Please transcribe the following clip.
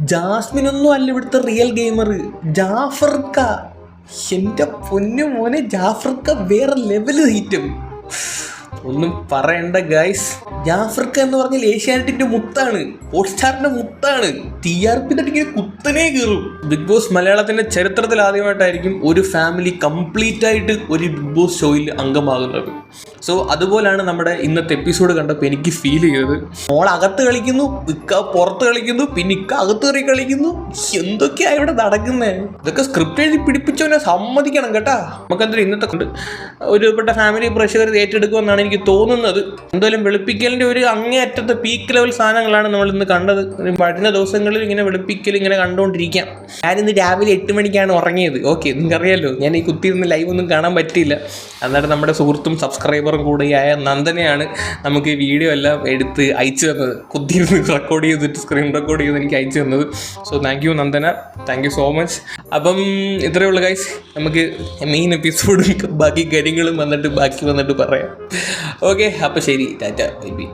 Jasmine ഒന്നും അല്ല ഇവിടുത്തെ റിയൽ ഗെയിമർ ജാഫർക്ക. എന്റെ പൊന്നു മോനെ ജാഫർക്ക വേറെ ലെവൽ ഹീറ്റും ഒന്നും പറയണ്ട ഗൈസ് ജാഫർക്ക എന്ന് പറഞ്ഞാൽ ഏഷ്യാനെറ്റിന്റെ മുത്താണ്. ഹോട്ട്സ്റ്റാറിന്റെ മുത്താണ്. ടി ആർ പി തട്ടിങ്ങനെ കുത്തനെ കയറും ബിഗ് ബോസ് മലയാളത്തിന്റെ ചരിത്രത്തിൽ ആദ്യമായിട്ടായിരിക്കും ഒരു ഫാമിലി കംപ്ലീറ്റ് ആയിട്ട് ഒരു ബിഗ് ബോസ് ഷോയിൽ അംഗമാകുന്നത്. സോ അതുപോലാണ് നമ്മുടെ ഇന്നത്തെ എപ്പിസോഡ് കണ്ടപ്പോൾ എനിക്ക് ഫീൽ ചെയ്തത്. മോൾ അകത്ത് കളിക്കുന്നു ഇക്ക പുറത്ത് കളിക്കുന്നു പിന്നെ ഇക്ക അകത്ത് കയറി കളിക്കുന്നു. എന്തൊക്കെയാണ് ഇവിടെ നടക്കുന്നത് ഇതൊക്കെ സ്ക്രിപ്റ്റ് എഴുതി പിടിപ്പിച്ചവനെ സമ്മതിക്കണം കേട്ടാ. നമുക്കെന്തായാലും ഇന്നത്തെ കൊണ്ട് ഒരുപെട്ട ഫാമിലി പ്രേക്ഷകർ ഏറ്റെടുക്കുമെന്നാണ് തോന്നുന്നത്. എന്തായാലും വെളുപ്പിക്കലിന്റെ ഒരു അങ്ങേയറ്റത്തെ പീക്ക് ലെവൽ സാധനങ്ങളാണ് നമ്മൾ ഇന്ന് കണ്ടത് വരുന്ന ദിവസങ്ങളിൽ ഇങ്ങനെ വെളുപ്പിക്കൽ ഇങ്ങനെ കണ്ടുകൊണ്ടിരിക്കാം ഞാനിന്ന് രാവിലെ എട്ട് മണിക്കാണ് ഉറങ്ങിയത്. ഓക്കെ നിങ്ങൾക്കറിയാലോ ഞാൻ ഈ കുത്തിയിരുന്ന് ലൈവ് ഒന്നും കാണാൻ പറ്റിയില്ല. അന്നേരം നമ്മുടെ സുഹൃത്തും സബ്സ്ക്രൈബറും കൂടിയായ നന്ദനയാണ് നമുക്ക് ഈ വീഡിയോ എല്ലാം എടുത്ത് അയച്ചു തന്നത്. കുത്തിയിരുന്ന് റെക്കോർഡ് ചെയ്തിട്ട് സ്ക്രീൻ റെക്കോർഡ് ചെയ്ത് എനിക്ക് അയച്ചു തന്നത്. So thank you Nandana. Thank you so much അപ്പം ഇത്രയേ ഉള്ളൂ ഗൈസ് നമുക്ക് മെയിൻ എപ്പിസോഡും ബാക്കി കാര്യങ്ങളും വന്നിട്ട് ബാക്കി വന്നിട്ട് പറയാം. ഓക്കെ അപ്പോൾ ശരി ടാറ്റ ബൈ ബൈ